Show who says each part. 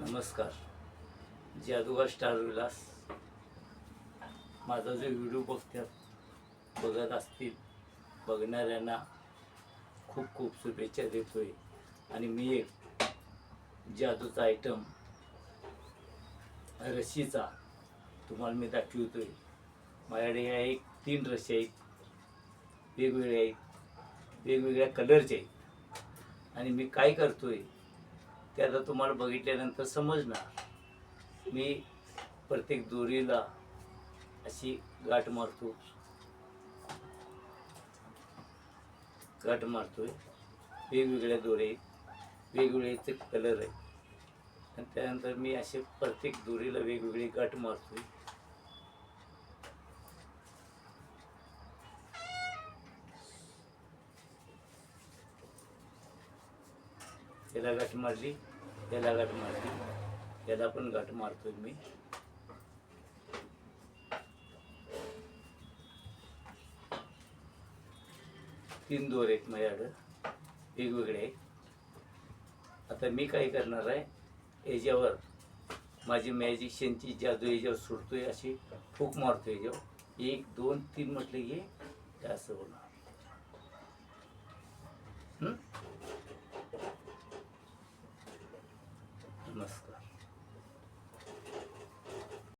Speaker 1: नमस्कार. जादूगार स्टार विलास. माझा जो व्हिडिओ बघतात बघत असतील बघणाऱ्यांना खूप खूप शुभेच्छा देतोय. आणि मी एक जादूचा आयटम रशीचा तुम्हाला मी दाखवतोय. माझ्याकडे ह्या एक तीन रशी आहेत. वेगवेगळ्या आहेत. वेगवेगळ्या कलरचे आहेत. आणि मी काय करतोय ते आता तुम्हाला बघितल्यानंतर समजणार मी प्रत्येक दोरीला अशी गाठ मारतो. गाठ मारतोय. वेगवेगळ्या दोरे वेगवेगळे कलर आहेत. आणि त्यानंतर मी असे प्रत्येक दोरीला वेगवेगळी गाठ मारतोय. त्याला गाठ मारली. याला गाठ मारते. याला पण गाठ मारतोय मी. तीन दोर आहेत माझ्याकडं. वेगवेगळे आहेत. आता मी काय करणार आहे याच्यावर माझी मॅजिशियनची जादू याच्यावर सुटतोय अशी फूक मारतो याच्यावर. एक दोन तीन म्हटलं की जास्त असं होणार. ますか